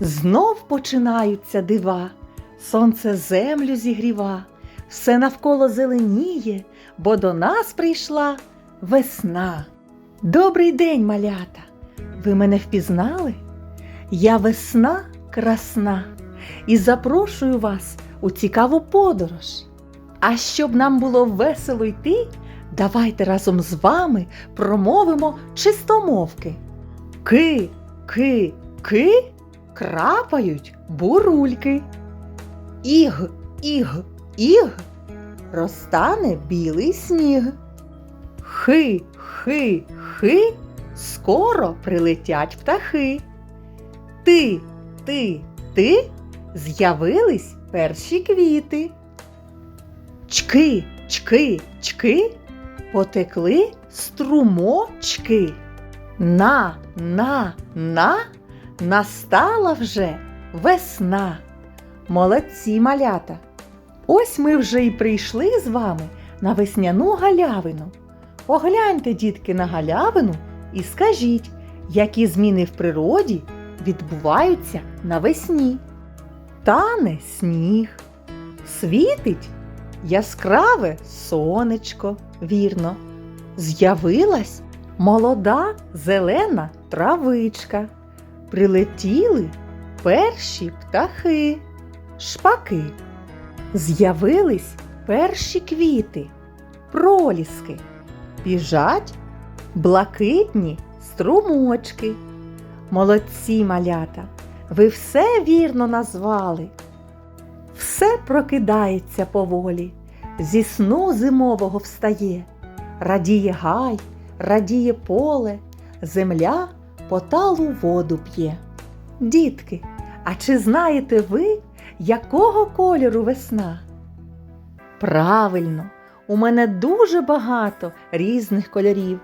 Знов починаються дива, сонце землю зігріва, все навколо зеленіє, бо до нас прийшла весна. Добрий день, малята! Ви мене впізнали? Я весна красна і запрошую вас у цікаву подорож. А щоб нам було весело йти, давайте разом з вами промовимо чистомовки. Ки, ки, ки крапають бурульки. Іг, іг, іг розтане білий сніг. Хи, хи, хи, скоро прилетять птахи. Ти, ти, ти з'явились перші квіти. Чки, чки, чки, потекли струмочки. На, на, на, настала вже весна. Молодці малята! Ось ми вже й прийшли з вами на весняну галявину. Погляньте, дітки, на галявину і скажіть, які зміни в природі відбуваються навесні. Тане сніг, світить яскраве сонечко, вірно. З'явилась молода зелена травичка. Прилетіли перші птахи, шпаки. З'явились перші квіти, проліски. Біжать блакитні струмочки. Молодці малята, ви все вірно назвали. Все прокидається поволі, зі сну зимового встає, радіє гай, радіє поле, земля по талу воду п'є. Дітки, а чи знаєте ви, якого кольору весна? Правильно, у мене дуже багато різних кольорів.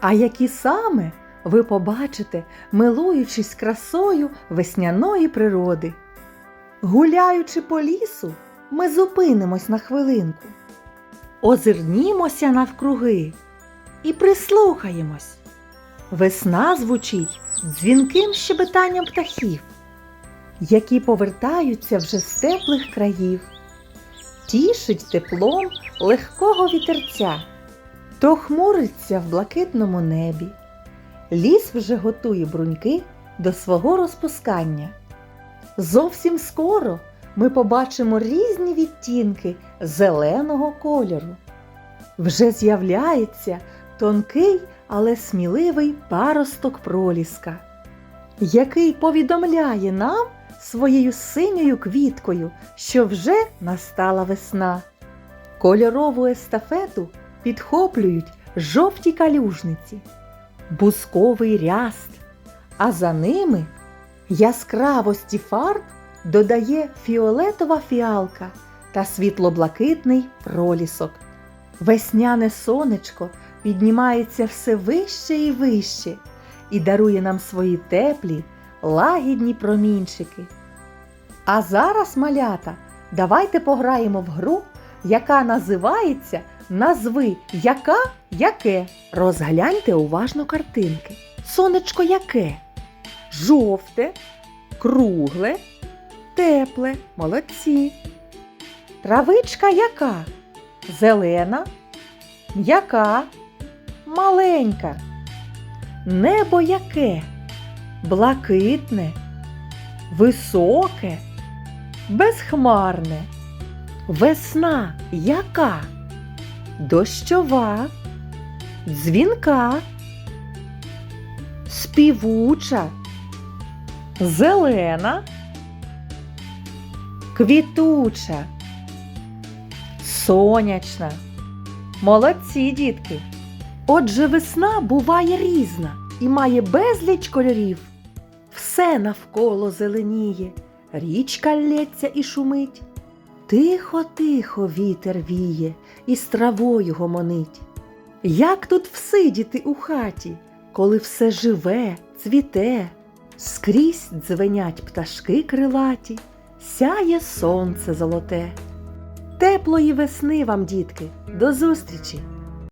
А які саме ви побачите, милуючись красою весняної природи? Гуляючи по лісу, ми зупинимось на хвилинку, озирнімося навкруги і прислухаємось. Весна звучить дзвінким щебетанням птахів, які повертаються вже з теплих країв, тішить теплом легкого вітерця, то хмуриться в блакитному небі. Ліс вже готує бруньки до свого розпускання. Зовсім скоро ми побачимо різні відтінки зеленого кольору. Вже з'являється тонкий, але сміливий паросток проліска, який повідомляє нам своєю синьою квіткою, що вже настала весна. Кольорову естафету підхоплюють жовті калюжниці, бусковий ряст, а за ними яскравості фарб додає фіолетова фіалка та світло-блакитний пролісок. Весняне сонечко піднімається все вище і вище і дарує нам свої теплі, лагідні промінчики. А зараз, малята, давайте пограємо в гру, яка називається Назви яка яке. Розгляньте уважно картинки. Сонечко яке? Жовте, кругле, тепле, молодці. Травичка яка? Зелена, м'яка, маленька. Небо яке? Блакитне, високе, безхмарне. Весна яка? Дощова, дзвінка, співуча, зелена, квітуча, сонячна. Молодці, дітки! Отже, весна буває різна і має безліч кольорів. Все навколо зеленіє, річка лється і шумить. Тихо-тихо вітер віє і з травою гомонить. Як тут всидіти у хаті, коли все живе, цвіте, скрізь дзвенять пташки крилаті, сяє сонце золоте. Теплої весни вам, дітки, до зустрічі!